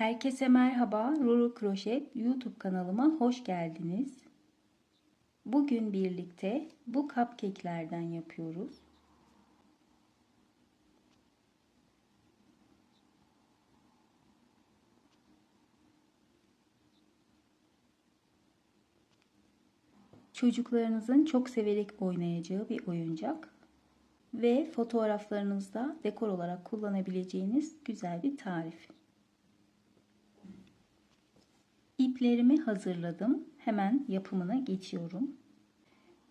Herkese merhaba. Ruru Kroşet YouTube kanalıma hoş geldiniz. Bugün birlikte bu cupcake'lerden yapıyoruz. Çocuklarınızın çok severek oynayacağı bir oyuncak ve fotoğraflarınızda dekor olarak kullanabileceğiniz güzel bir tarif. İplerimi hazırladım. Hemen yapımına geçiyorum.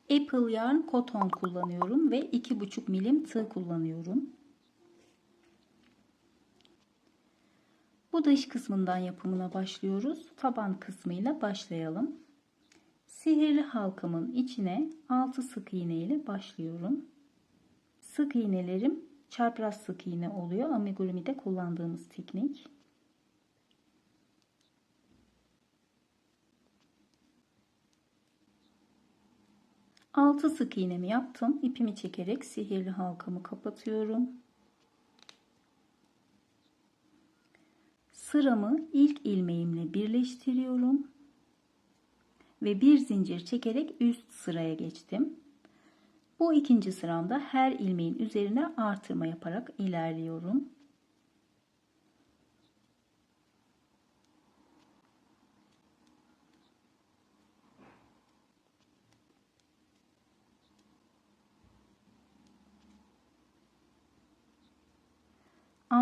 Apple yarn koton kullanıyorum ve 2,5 milim tığ kullanıyorum. Bu dış kısmından yapımına başlıyoruz. Taban kısmıyla başlayalım. Sihirli halkamın içine 6 sık iğne ile başlıyorum. Sık iğnelerim çapraz sık iğne oluyor. Amigurumi'de kullandığımız teknik. Altı sık iğnemi yaptım. İpimi çekerek sihirli halkamı kapatıyorum. Sıramı ilk ilmeğimle birleştiriyorum ve bir zincir çekerek üst sıraya geçtim. Bu ikinci sıramda her ilmeğin üzerine artırma yaparak ilerliyorum.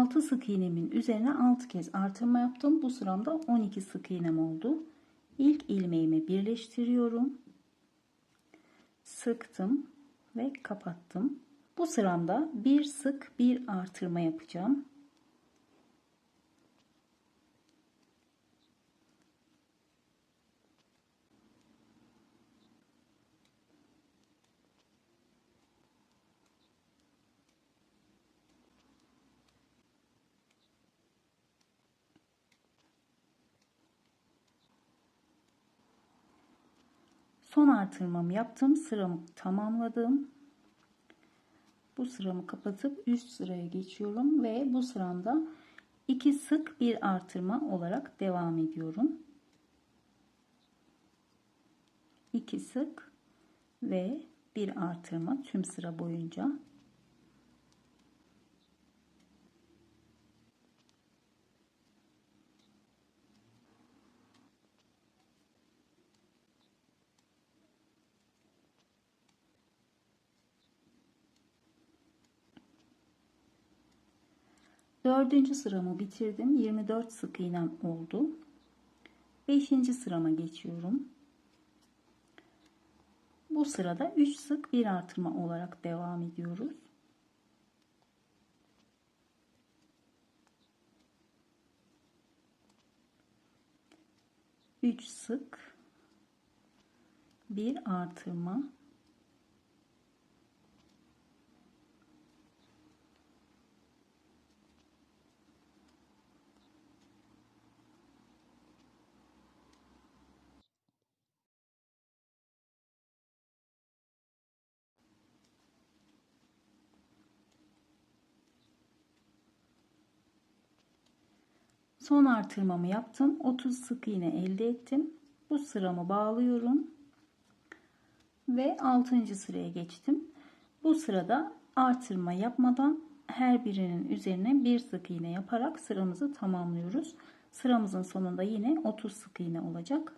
Altı sık iğnemin üzerine 6 kez artırma yaptım. Bu sıramda 12 sık iğnem oldu. İlk ilmeğimi birleştiriyorum. Sıktım ve kapattım. Bu sıramda bir sık bir artırma yapacağım. Son artırmamı yaptım. Sıramı tamamladım. Bu sıramı kapatıp üst sıraya geçiyorum ve bu sıramda iki sık bir artırma olarak devam ediyorum. İki sık ve bir artırma tüm sıra boyunca Dördüncü sıramı bitirdim. 24 sık iğnem oldu. Beşinci sırama geçiyorum. Bu sırada 3 sık bir artırma olarak devam ediyoruz. Üç sık bir artırma Son artırmamı yaptım. 30 sık iğne elde ettim. Bu sıramı bağlıyorum. Ve 6. sıraya geçtim. Bu sırada artırma yapmadan her birinin üzerine bir sık iğne yaparak sıramızı tamamlıyoruz. Sıramızın sonunda yine 30 sık iğne olacak.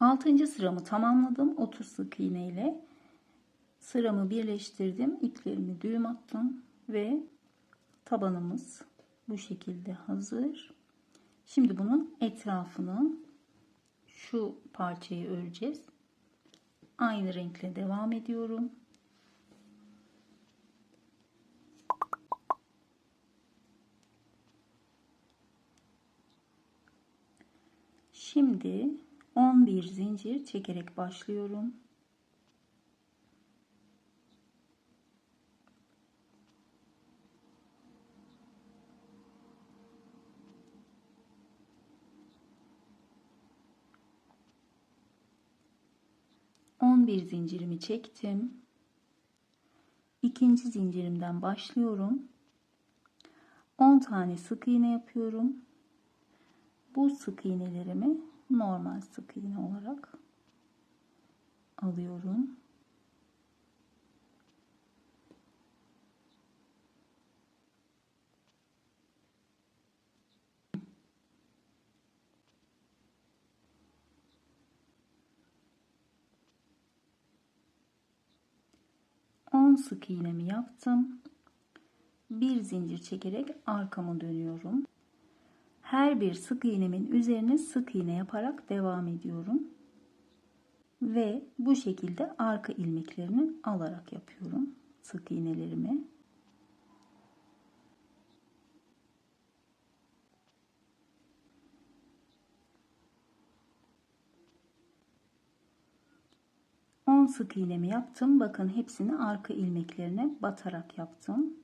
Altıncı sıramı tamamladım. 30 sık iğne ile sıramı birleştirdim. İplerimi düğüm attım ve tabanımız bu şekilde hazır. Şimdi bunun etrafını şu parçayı öreceğiz. Aynı renkle devam ediyorum. Şimdi 11 zincir çekerek başlıyorum. On bir zincirimi çektim. İkinci zincirimden başlıyorum. 10 tane sık iğne yapıyorum. Bu sık iğnelerimi normal sık iğne olarak alıyorum. Sık iğnemi yaptım. Bir zincir çekerek arkamı dönüyorum. Her bir sık iğnemin üzerine sık iğne yaparak devam ediyorum. Ve bu şekilde arka ilmeklerini alarak yapıyorum sık iğnelerimi. Sık iğnemi yaptım. Bakın hepsini arka ilmeklerine batarak yaptım.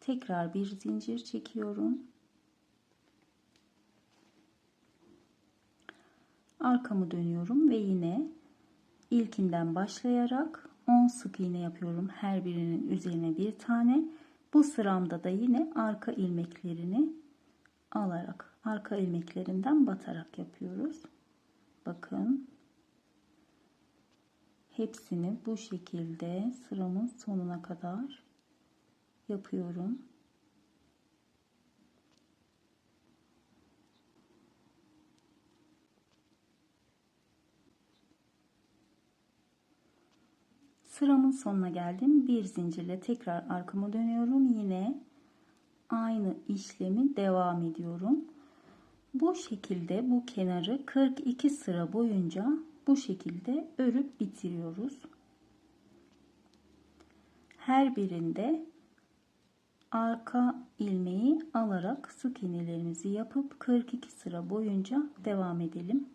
Tekrar bir zincir çekiyorum. Arkamı dönüyorum ve yine ilkinden başlayarak 10 sık iğne yapıyorum her birinin üzerine bir tane. Bu sıramda da yine arka ilmeklerini alarak arka ilmeklerinden batarak yapıyoruz. Bakın. Hepsini bu şekilde sıramın sonuna kadar yapıyorum Sıramın sonuna geldim. Bir zincirle tekrar arkamı dönüyorum. Yine aynı işlemi devam ediyorum. Bu şekilde bu kenarı 42 sıra boyunca bu şekilde örüp bitiriyoruz. Her birinde arka ilmeği alarak sık iğnelerimizi yapıp 42 sıra boyunca devam edelim.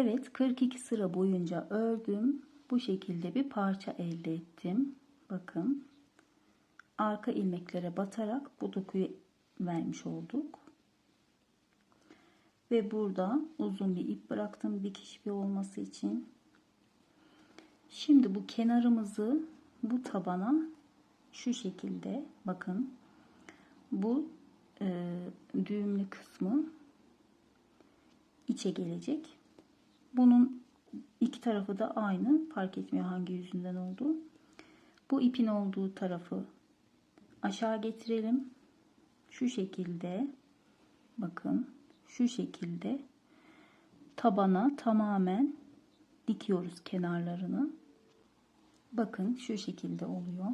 Evet 42 sıra boyunca ördüm. Bu şekilde bir parça elde ettim. Bakın. Arka ilmeklere batarak bu dokuyu vermiş olduk. Ve burada uzun bir ip bıraktım dikiş bir olması için. Şimdi bu kenarımızı bu tabana şu şekilde bakın bu e, düğümlü kısmı içe gelecek bunun iki tarafı da aynı. Fark etmiyor hangi yüzünden olduğu. Bu ipin olduğu tarafı aşağı getirelim. Şu şekilde bakın şu şekilde tabana tamamen dikiyoruz kenarlarını. Bakın şu şekilde oluyor.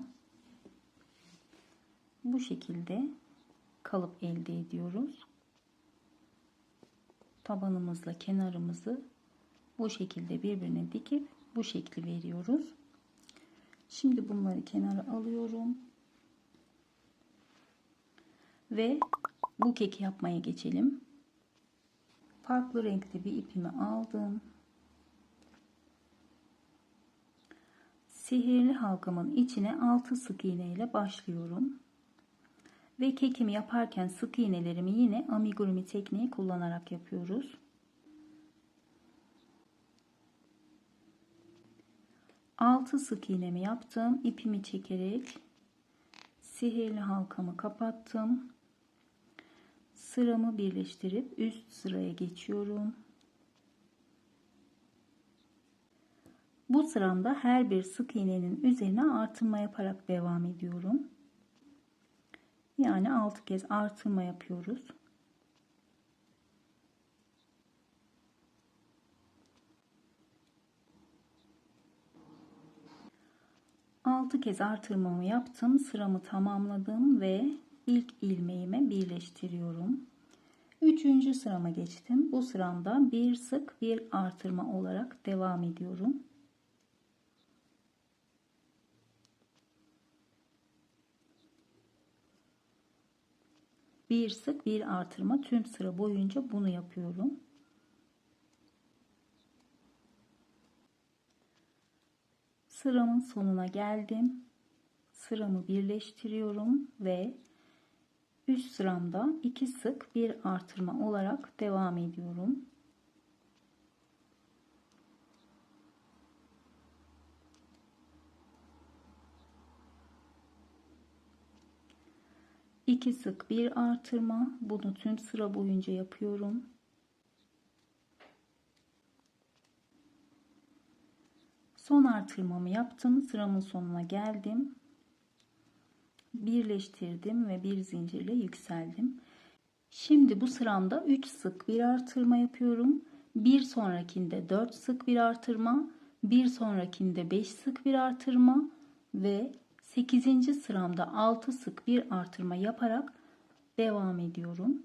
Bu şekilde kalıp elde ediyoruz. Tabanımızla kenarımızı bu şekilde birbirine dikip bu şekli veriyoruz. Şimdi bunları kenara alıyorum. Ve bu keki yapmaya geçelim. Farklı renkli bir ipimi aldım. Sihirli halkamın içine 6 sık iğne ile başlıyorum. Ve kekimi yaparken sık iğnelerimi yine amigurumi tekniği kullanarak yapıyoruz. 6 sık iğnemi yaptım. ipimi çekerek sihirli halkamı kapattım. Sıramı birleştirip üst sıraya geçiyorum. Bu sıramda her bir sık iğnenin üzerine artırma yaparak devam ediyorum. Yani 6 kez artırma yapıyoruz. 6 kez artırmamı yaptım. Sıramı tamamladım ve ilk ilmeğime birleştiriyorum. Üçüncü sırama geçtim. Bu sıramda bir sık bir artırma olarak devam ediyorum. Bir sık bir artırma tüm sıra boyunca bunu yapıyorum. Sıramın sonuna geldim. Sıramı birleştiriyorum ve üst sıramda iki sık bir artırma olarak devam ediyorum. İki sık bir artırma. Bunu tüm sıra boyunca yapıyorum. Son artırmamı yaptım. Sıramın sonuna geldim. Birleştirdim ve bir zincirle yükseldim. Şimdi bu sıramda 3 sık bir artırma yapıyorum. Bir sonrakinde 4 sık bir artırma, bir sonrakinde 5 sık bir artırma ve 8. sıramda 6 sık bir artırma yaparak devam ediyorum.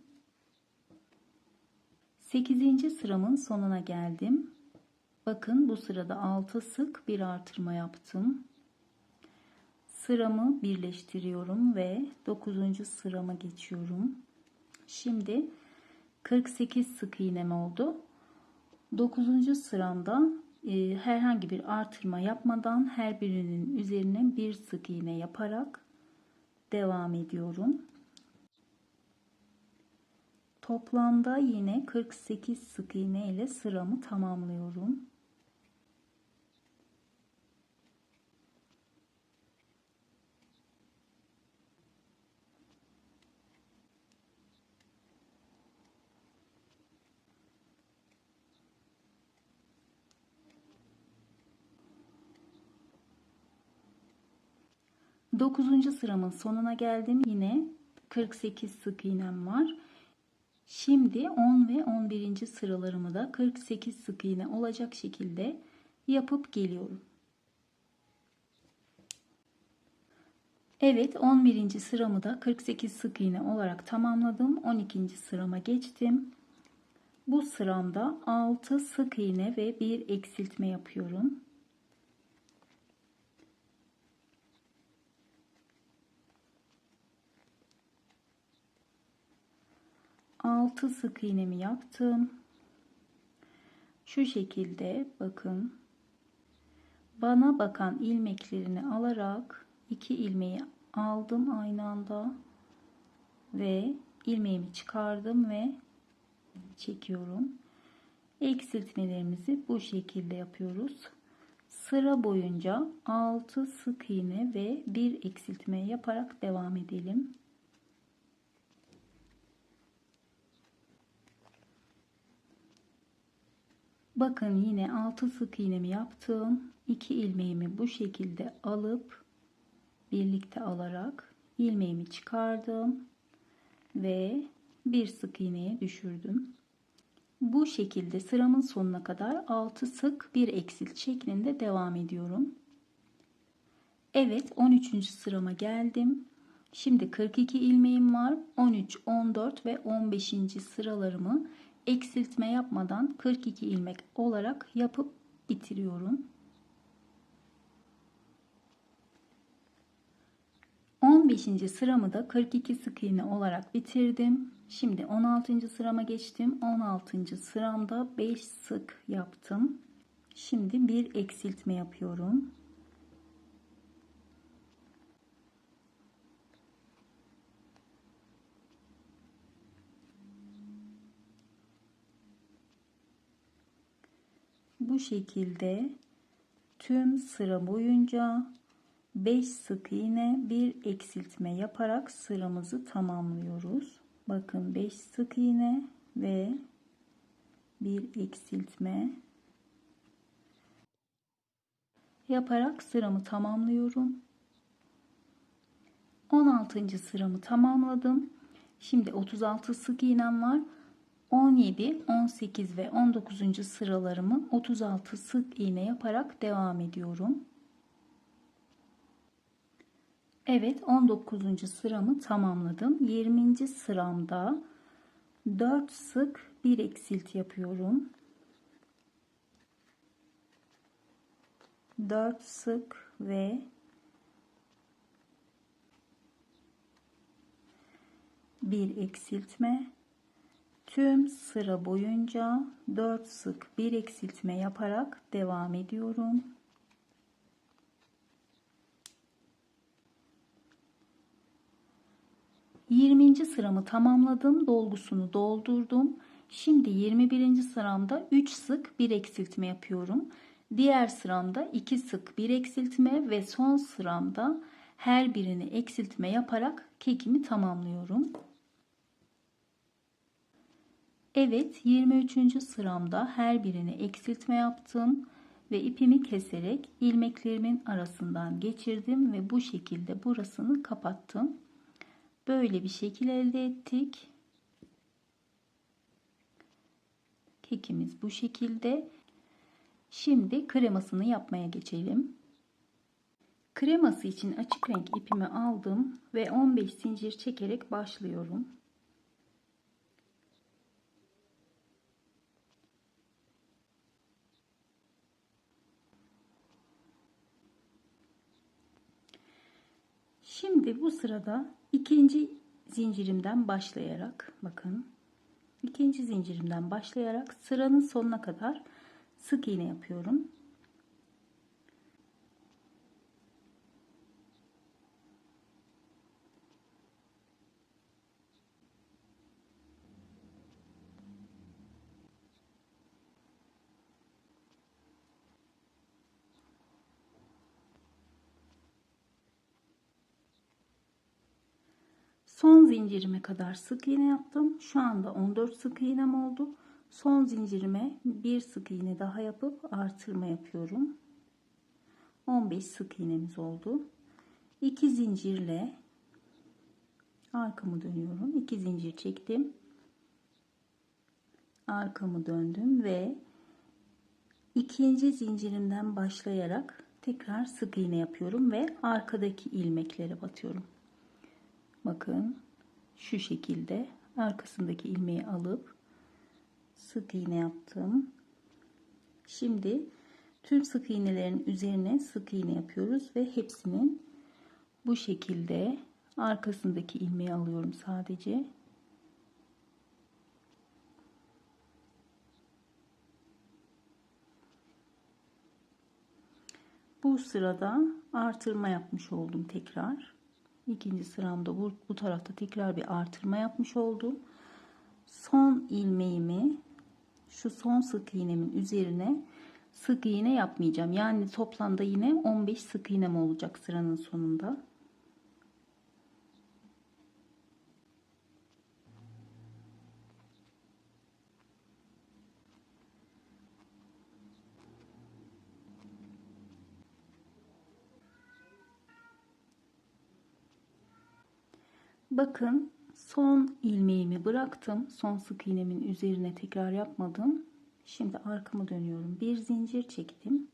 8. sıramın sonuna geldim. Bakın bu sırada 6 sık bir artırma yaptım. Sıramı birleştiriyorum ve 9. sırama geçiyorum. Şimdi 48 sık iğnem oldu. 9. sıramda e, herhangi bir artırma yapmadan her birinin üzerine bir sık iğne yaparak devam ediyorum. Toplamda yine 48 sık iğne ile sıramı tamamlıyorum. Dokuzuncu sıramın sonuna geldim. Yine 48 sık iğnem var. Şimdi 10 ve 11. sıralarımı da 48 sık iğne olacak şekilde yapıp geliyorum. Evet 11. sıramı da 48 sık iğne olarak tamamladım. 12. sırama geçtim. Bu sıramda 6 sık iğne ve bir eksiltme yapıyorum. 6 sık iğnemi yaptım. Şu şekilde bakın. Bana bakan ilmeklerini alarak iki ilmeği aldım aynı anda ve ilmeğimi çıkardım ve çekiyorum. Eksiltmelerimizi bu şekilde yapıyoruz. Sıra boyunca 6 sık iğne ve bir eksiltme yaparak devam edelim. Bakın yine 6 sık iğnemi yaptım. 2 ilmeğimi bu şekilde alıp birlikte alarak ilmeğimi çıkardım ve bir sık iğneye düşürdüm. Bu şekilde sıramın sonuna kadar 6 sık bir eksilt şeklinde devam ediyorum. Evet 13. sırama geldim. Şimdi 42 ilmeğim var. 13, 14 ve 15. sıralarımı eksiltme yapmadan 42 ilmek olarak yapıp bitiriyorum. 15. sıramı da 42 sık iğne olarak bitirdim. Şimdi 16. sırama geçtim. 16. sıramda 5 sık yaptım. Şimdi bir eksiltme yapıyorum. Bu şekilde tüm sıra boyunca 5 sık iğne bir eksiltme yaparak sıramızı tamamlıyoruz. Bakın 5 sık iğne ve bir eksiltme yaparak sıramı tamamlıyorum. 16. sıramı tamamladım. Şimdi 36 sık iğnem var. 17, 18 ve 19. sıralarımı 36 sık iğne yaparak devam ediyorum. Evet 19. sıramı tamamladım. 20. sıramda 4 sık bir eksilti yapıyorum. 4 sık ve bir eksiltme tüm sıra boyunca 4 sık bir eksiltme yaparak devam ediyorum. Yirminci sıramı tamamladım. Dolgusunu doldurdum. Şimdi 21. sıramda 3 sık bir eksiltme yapıyorum. Diğer sıramda 2 sık bir eksiltme ve son sıramda her birini eksiltme yaparak kekimi tamamlıyorum. Evet 23. sıramda her birini eksiltme yaptım ve ipimi keserek ilmeklerimin arasından geçirdim ve bu şekilde burasını kapattım. Böyle bir şekil elde ettik. Kekimiz bu şekilde. Şimdi kremasını yapmaya geçelim. Kreması için açık renk ipimi aldım ve 15 zincir çekerek başlıyorum. Şimdi bu sırada ikinci zincirimden başlayarak bakın ikinci zincirimden başlayarak sıranın sonuna kadar sık iğne yapıyorum. Son zincirime kadar sık iğne yaptım. Şu anda 14 sık iğnem oldu. Son zincirime bir sık iğne daha yapıp artırma yapıyorum. 15 sık iğnemiz oldu. 2 zincirle arkamı dönüyorum. 2 zincir çektim. Arkamı döndüm ve ikinci zincirimden başlayarak tekrar sık iğne yapıyorum ve arkadaki ilmeklere batıyorum. Bakın şu şekilde arkasındaki ilmeği alıp sık iğne yaptım. Şimdi tüm sık iğnelerin üzerine sık iğne yapıyoruz ve hepsinin bu şekilde arkasındaki ilmeği alıyorum sadece. Bu sırada artırma yapmış oldum tekrar ikinci sıramda bu, bu tarafta tekrar bir artırma yapmış oldum. Son ilmeğimi şu son sık iğnemin üzerine sık iğne yapmayacağım. Yani toplamda yine 15 sık iğnem olacak sıranın sonunda. Bakın son ilmeğimi bıraktım. Son sık iğnemin üzerine tekrar yapmadım. Şimdi arkamı dönüyorum. Bir zincir çektim.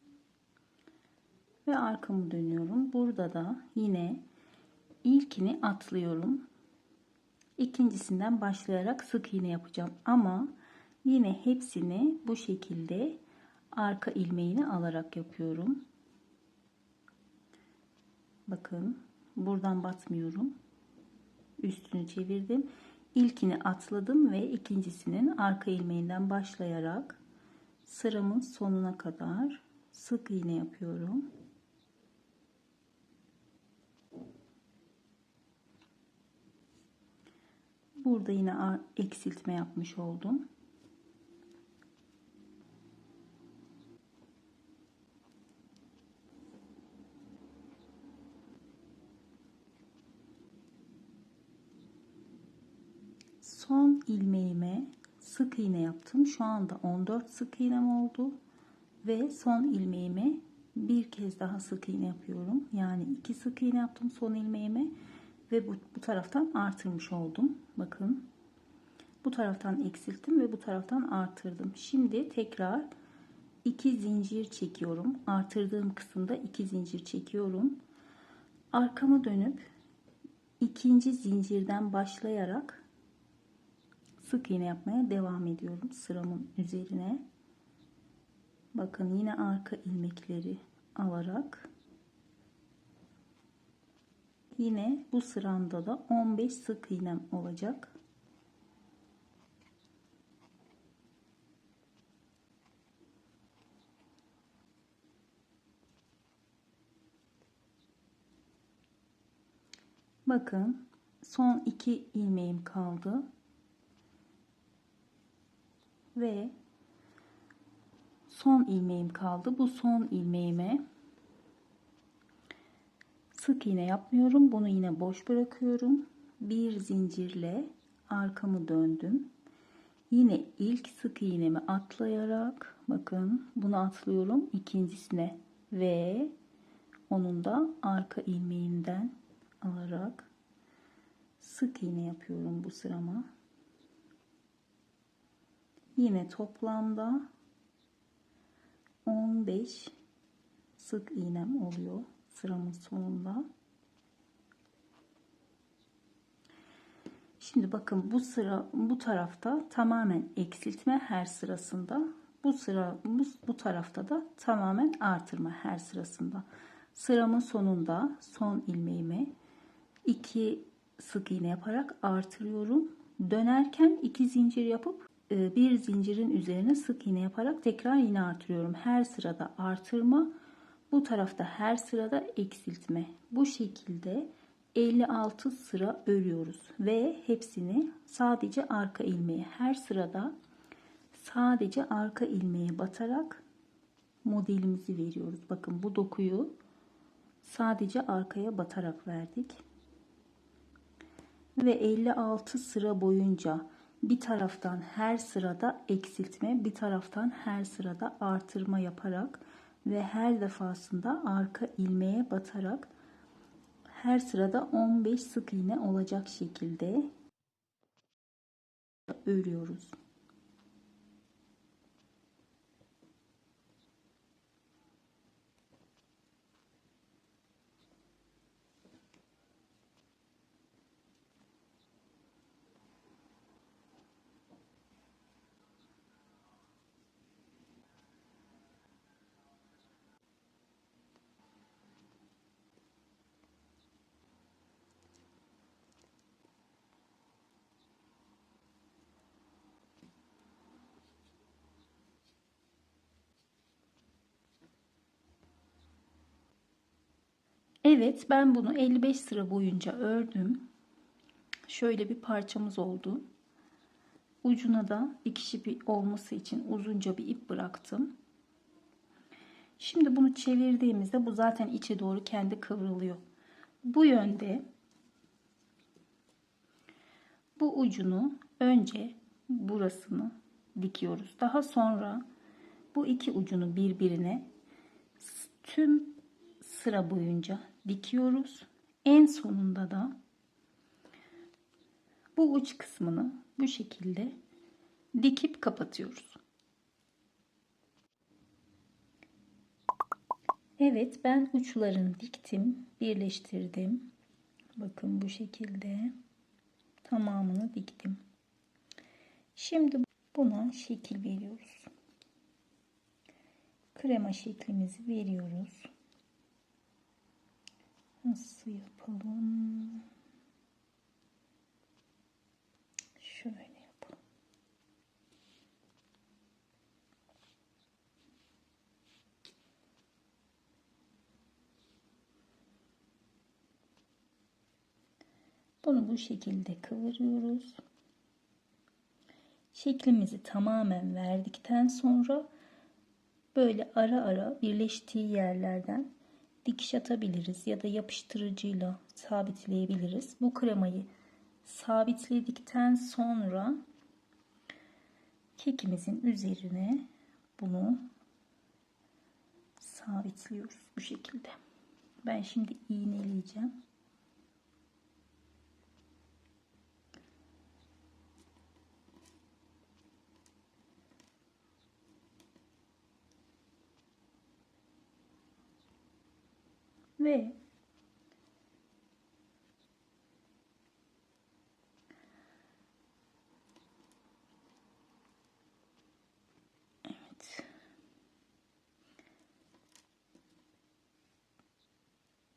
Ve arkamı dönüyorum. Burada da yine ilkini atlıyorum. İkincisinden başlayarak sık iğne yapacağım. Ama yine hepsini bu şekilde arka ilmeğini alarak yapıyorum. Bakın buradan batmıyorum üstünü çevirdim. İlkini atladım ve ikincisinin arka ilmeğinden başlayarak sıramın sonuna kadar sık iğne yapıyorum. Burada yine eksiltme yapmış oldum. son ilmeğime sık iğne yaptım. Şu anda 14 sık iğnem oldu. Ve son ilmeğime bir kez daha sık iğne yapıyorum. Yani iki sık iğne yaptım son ilmeğime ve bu, bu taraftan artırmış oldum. Bakın. Bu taraftan eksilttim ve bu taraftan artırdım. Şimdi tekrar iki zincir çekiyorum. Artırdığım kısımda iki zincir çekiyorum. Arkama dönüp ikinci zincirden başlayarak sık iğne yapmaya devam ediyorum sıramın üzerine. Bakın yine arka ilmekleri alarak yine bu sıramda da 15 sık iğnem olacak. Bakın son iki ilmeğim kaldı. Ve son ilmeğim kaldı. Bu son ilmeğime sık iğne yapmıyorum. Bunu yine boş bırakıyorum. Bir zincirle arkamı döndüm. Yine ilk sık iğnemi atlayarak bakın bunu atlıyorum ikincisine ve onun da arka ilmeğinden alarak sık iğne yapıyorum bu sırama. Yine toplamda 15 sık iğnem oluyor sıramın sonunda. Şimdi bakın bu sıra bu tarafta tamamen eksiltme her sırasında. Bu sıra bu, bu tarafta da tamamen artırma her sırasında. Sıramın sonunda son ilmeğimi 2 sık iğne yaparak artırıyorum. Dönerken iki zincir yapıp bir zincirin üzerine sık iğne yaparak tekrar yine artırıyorum. Her sırada artırma, bu tarafta her sırada eksiltme. Bu şekilde 56 sıra örüyoruz ve hepsini sadece arka ilmeği her sırada sadece arka ilmeğe batarak modelimizi veriyoruz. Bakın bu dokuyu sadece arkaya batarak verdik ve 56 sıra boyunca bir taraftan her sırada eksiltme, bir taraftan her sırada artırma yaparak ve her defasında arka ilmeğe batarak her sırada 15 sık iğne olacak şekilde örüyoruz. Evet ben bunu 55 sıra boyunca ördüm. Şöyle bir parçamız oldu. Ucuna da dikiş ipi olması için uzunca bir ip bıraktım. Şimdi bunu çevirdiğimizde bu zaten içe doğru kendi kıvrılıyor. Bu yönde bu ucunu önce burasını dikiyoruz. Daha sonra bu iki ucunu birbirine tüm sıra boyunca dikiyoruz. En sonunda da bu uç kısmını bu şekilde dikip kapatıyoruz. Evet ben uçlarını diktim, birleştirdim. Bakın bu şekilde tamamını diktim. Şimdi buna şekil veriyoruz. Krema şeklimizi veriyoruz. Nasıl yapalım? Şöyle yapalım. Bunu bu şekilde kıvırıyoruz. Şeklimizi tamamen verdikten sonra böyle ara ara birleştiği yerlerden dikiş atabiliriz ya da yapıştırıcıyla sabitleyebiliriz. Bu kremayı sabitledikten sonra kekimizin üzerine bunu sabitliyoruz bu şekilde. Ben şimdi iğneleyeceğim. ve Evet.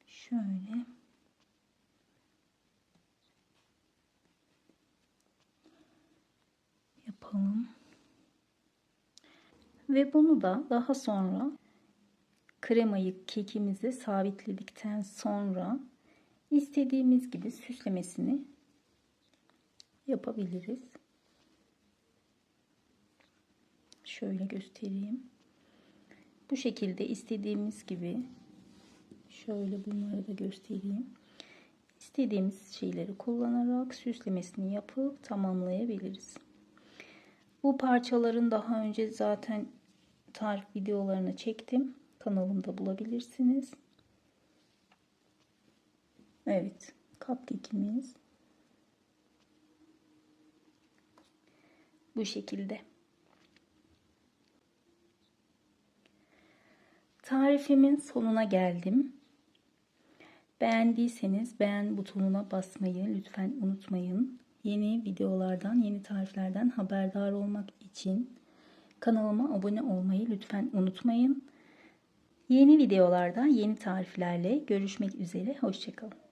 Şöyle. Yapalım. Ve bunu da daha sonra kremayı kekimize sabitledikten sonra istediğimiz gibi süslemesini yapabiliriz. Şöyle göstereyim. Bu şekilde istediğimiz gibi şöyle bunları da göstereyim. İstediğimiz şeyleri kullanarak süslemesini yapıp tamamlayabiliriz. Bu parçaların daha önce zaten tarif videolarını çektim. Kanalımda bulabilirsiniz. Evet, cupcake'imiz bu şekilde. Tarifimin sonuna geldim. Beğendiyseniz beğen butonuna basmayı lütfen unutmayın. Yeni videolardan, yeni tariflerden haberdar olmak için kanalıma abone olmayı lütfen unutmayın. Yeni videolarda, yeni tariflerle görüşmek üzere. Hoşçakalın.